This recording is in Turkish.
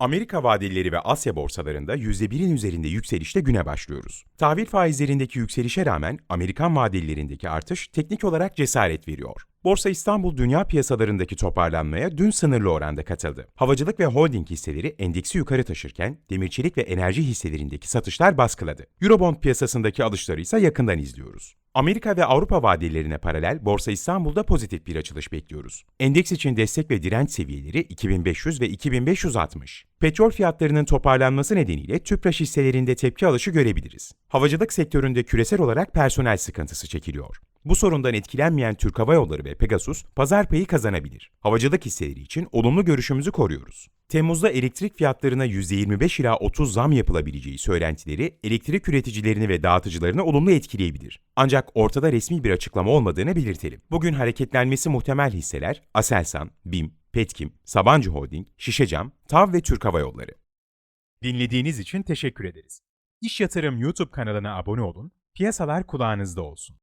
Amerika vadeleri ve Asya borsalarında %1'in üzerinde yükselişle güne başlıyoruz. Tahvil faizlerindeki yükselişe rağmen Amerikan vadelerindeki artış teknik olarak cesaret veriyor. Borsa İstanbul dünya piyasalarındaki toparlanmaya dün sınırlı oranda katıldı. Havacılık ve holding hisseleri endeksi yukarı taşırken demirçelik ve enerji hisselerindeki satışlar baskıladı. Eurobond piyasasındaki alışları ise yakından izliyoruz. Amerika ve Avrupa vadelerine paralel Borsa İstanbul'da pozitif bir açılış bekliyoruz. Endeks için destek ve direnç seviyeleri 2500 ve 2560. Petrol fiyatlarının toparlanması nedeniyle Tüpraş hisselerinde tepki alışı görebiliriz. Havacılık sektöründe küresel olarak personel sıkıntısı çekiliyor. Bu sorundan etkilenmeyen Türk Hava Yolları ve Pegasus pazar payı kazanabilir. Havacılık hisseleri için olumlu görüşümüzü koruyoruz. Temmuz'da elektrik fiyatlarına %25 ila 30 zam yapılabileceği söylentileri elektrik üreticilerini ve dağıtıcılarını olumlu etkileyebilir. Ancak ortada resmi bir açıklama olmadığını belirtelim. Bugün hareketlenmesi muhtemel hisseler Aselsan, BİM, Petkim, Sabancı Holding, Şişecam, TAV ve Türk Hava Yolları. Dinlediğiniz için teşekkür ederiz. İş Yatırım YouTube kanalına abone olun, piyasalar kulağınızda olsun.